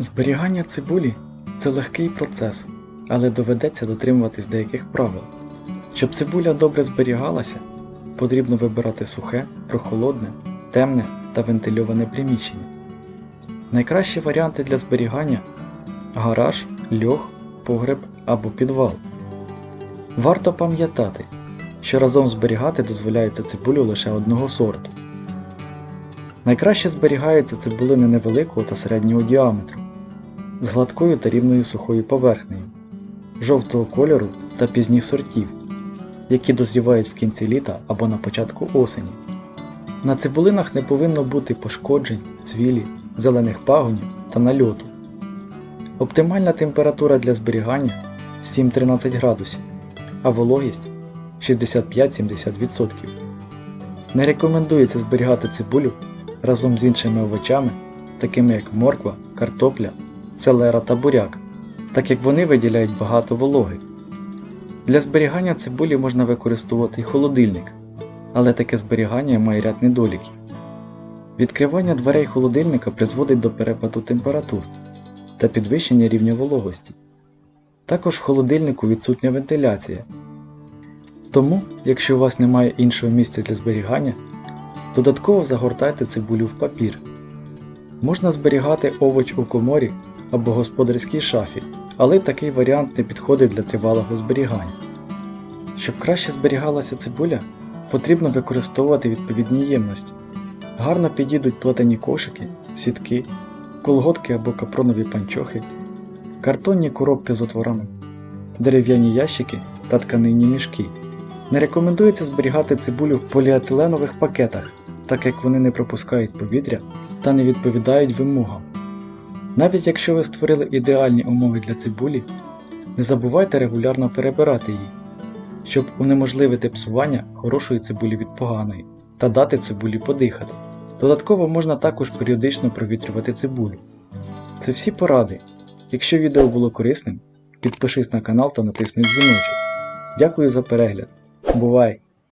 Зберігання цибулі це легкий процес, але доведеться дотримуватись деяких правил. Щоб цибуля добре зберігалася, потрібно вибирати сухе, прохолодне, темне та вентильоване приміщення. Найкращі варіанти для зберігання гараж, льох, погреб або підвал. Варто пам'ятати, що разом зберігати дозволяється цибулю лише одного сорту. Найкраще зберігаються цибулини невеликого та середнього діаметру, з гладкою та рівною сухою поверхнею, жовтого кольору та пізніх сортів, які дозрівають в кінці літа або на початку осені. На цибулинах не повинно бути пошкоджень, цвілі, зелених пагонів та нальоту. Оптимальна температура для зберігання 7-13 градусів, а вологість 65-70%. Не рекомендується зберігати цибулю разом з іншими овочами, такими як морква, картопля, селера та буряк, так як вони виділяють багато вологи. Для зберігання цибулі можна використовувати й холодильник, але таке зберігання має ряд недоліків. Відкривання дверей холодильника призводить до перепаду температур та підвищення рівня вологості. Також в холодильнику відсутня вентиляція. Тому, якщо у вас немає іншого місця для зберігання, додатково загортайте цибулю в папір. Можна зберігати овоч у коморі або господарській шафі, але такий варіант не підходить для тривалого зберігання. Щоб краще зберігалася цибуля, потрібно використовувати відповідні ємності. Гарно підійдуть плетені кошики, сітки, колготки або капронові панчохи, картонні коробки з отворами, дерев'яні ящики та тканинні мішки. Не рекомендується зберігати цибулю в поліетиленових пакетах, так як вони не пропускають повітря та не відповідають вимогам. Навіть якщо ви створили ідеальні умови для цибулі, не забувайте регулярно перебирати її, щоб унеможливити псування хорошої цибулі від поганої та дати цибулі подихати. Додатково можна також періодично провітрювати цибулю. Це всі поради. Якщо відео було корисним, підпишись на канал та натисни дзвіночок. Дякую за перегляд. Бувай!